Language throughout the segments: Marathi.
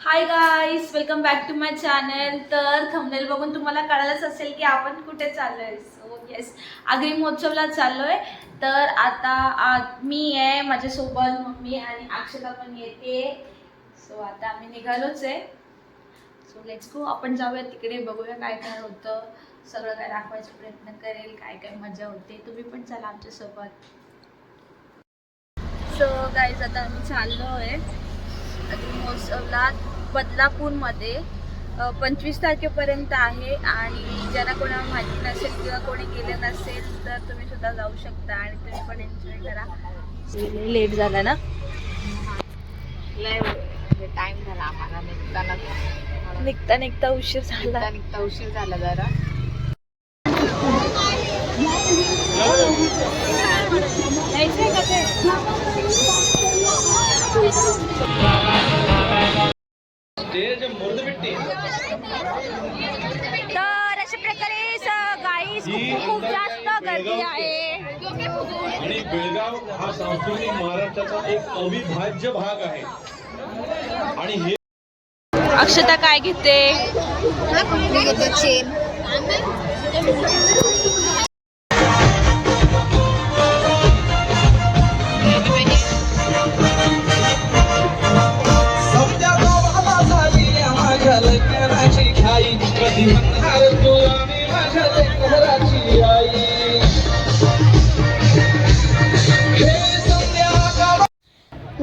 Hi guys welcome back to my channel तर थंबनेल बघून तुम्हाला कळालंच असेल की आपण कुठे चाललोय. सो येस आगरी महोत्सवला चाललोय. तर आता आ- मी आहे माझ्यासोबत मम्मी आणि अक्षता पण येते. सो आता आम्ही निघालोच आहे. सो लेट्स गो आपण जाऊया तिकडे बघूया काय काय होतं. सगळं काय दाखवायचा प्रयत्न करेल काय काय मजा होते. तुम्ही पण चला आमच्यासोबत. सो गाईज आता आम्ही चाललो आहे महोत्सवला बदलापूरमध्ये. पंचवीस तारखेपर्यंत आहे आणि ज्यांना कोणाला माहिती नसेल किंवा कोणी गेलं नसेल तर तुम्ही सुद्धा जाऊ शकता आणि तुम्ही पण एन्जॉय करा. लेट झाला ना? टाइम झाला आम्हाला. निघताना निघता निघता उशीर झाला. निघता उशीर झाला जरा. तर अशा प्रकारे गाईस खूप जास्त गर्दी आहे. आणि बेळगाव हा सांस्कृतिक महाराष्ट्राचा एक अविभाज्य भाग आहे. आणि हे अक्षता काय घेते?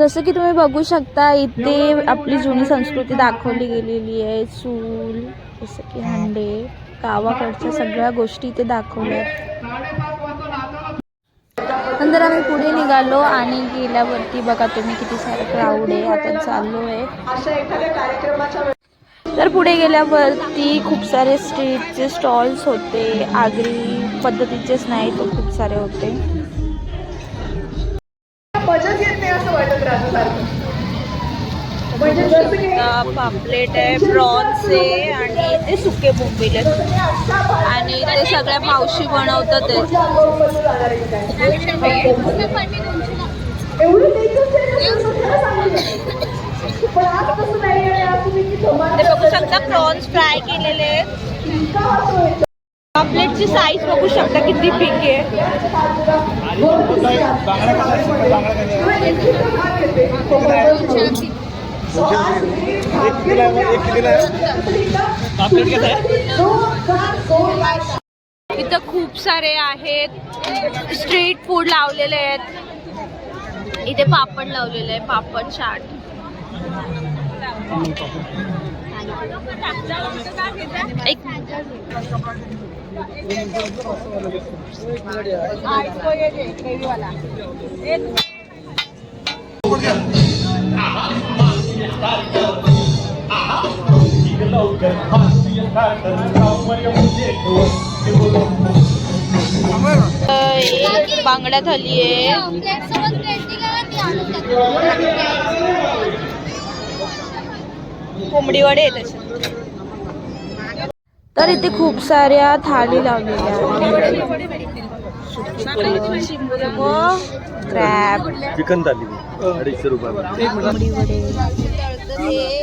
जसं की तुम्ही बघू शकता इथे आपली जुनी संस्कृती दाखवली गेलेली आहे. चूल जसं की हंडे गावाकडच्या सगळ्या गोष्टी इथे दाखवल्या नंतर आम्ही पुढे निघालो आणि गेल्यावरती बघा तुम्ही किती सारं क्राऊड आहे. आता चाललो आहे. तर पुढे गेल्यावरती खूप सारे स्ट्रीटचे स्टॉल्स होते. आगरी पद्धतीचेच नाही तर खूप सारे होते. पापलेट आहे प्रॉन्स आहे आणि ते सुके बोंबील आणि ते सगळ्या मावशी बनवतात. ते. बघू शकता प्रॉन्स फ्राय केलेले आहेत. पापलेटची साईज बघू शकता किती पिक आहे. इथं खूप सारे आहेत. स्ट्रीट फूड लावलेले आहेत. इथे पापड लावलेले आहे पापड चाट. एक एक बांगडा थाली आहे. कोंबडी वडे आहे त्याच्यात तर इथे खूप साऱ्या थाली लावलेल्या आहेत. Crab chicken thali. अडीचशे रुपये वडे.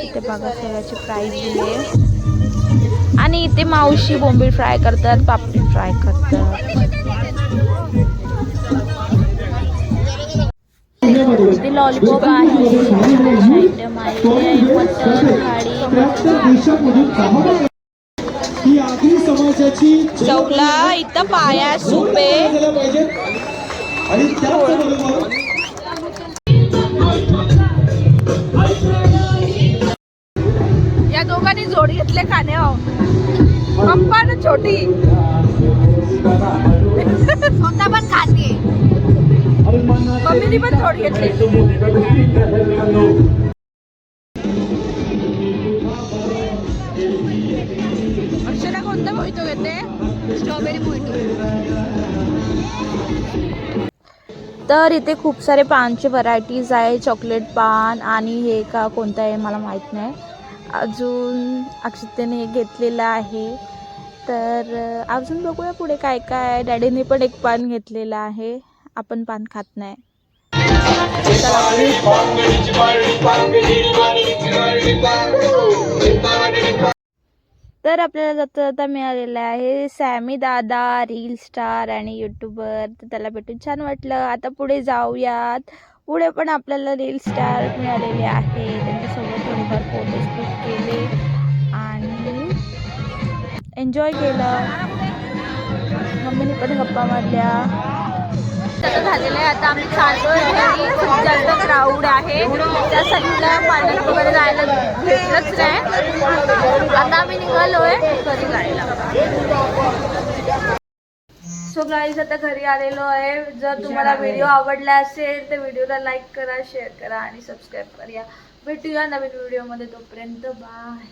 इथे बघा सगळ्याची प्राईस दिली आणि इथे मावशी बोंबील फ्राय करतात पापडी फ्राय करतात. इथे लॉलीपॉप आहे आयटम आहे थाळी. ही चौला इथं पाया सूप. या दोघांनी जोडी घेतले खाणे पप्पा ना छोटी. स्वतः पण खाते. मम्मीनी पण जोडी घेतली. मोहितो घेते स्ट्रॉबेरी मोहितो तर इथे खूप सारे पानचे व्हरायटीज आहे चॉकलेट पान आणि हे का कोणतं आहे मला माहीत नाही अजून अक्षतेने हे घेतलेलं आहे तर अजून बघूया पुढे काय काय डॅडीने पण एक पान घेतलेलं आहे आपण पान खात नाही तर आपल्याला जाता जाता मिळालेलं आहे सॅमी दादा रील स्टार आणि यूट्यूबर तर त्याला भेटून छान वाटलं. आता पुढे जाऊयात. पुढे पण आपल्याला रील स्टार मिळालेले आहे. त्यांच्यासोबत थोडेफार फोटोज क्लिक केले आणि एन्जॉय केलं. मम्मीने पण गप्पा मारल्या. झालेलं आहे. आता आम्ही चाललो आहे खूप जास्त क्राऊड आहे पाण्यात वगैरे जायला भेटलंच नाही. आता आम्ही निघालोय घरी जायला. सो गाईज आता घरी आलेलो आहे. जर तुम्हाला व्हिडिओ आवडला असेल तर व्हिडिओला लाईक करा शेअर करा आणि सबस्क्राईब करा. भेटूया नवीन व्हिडिओमध्ये तोपर्यंत बाय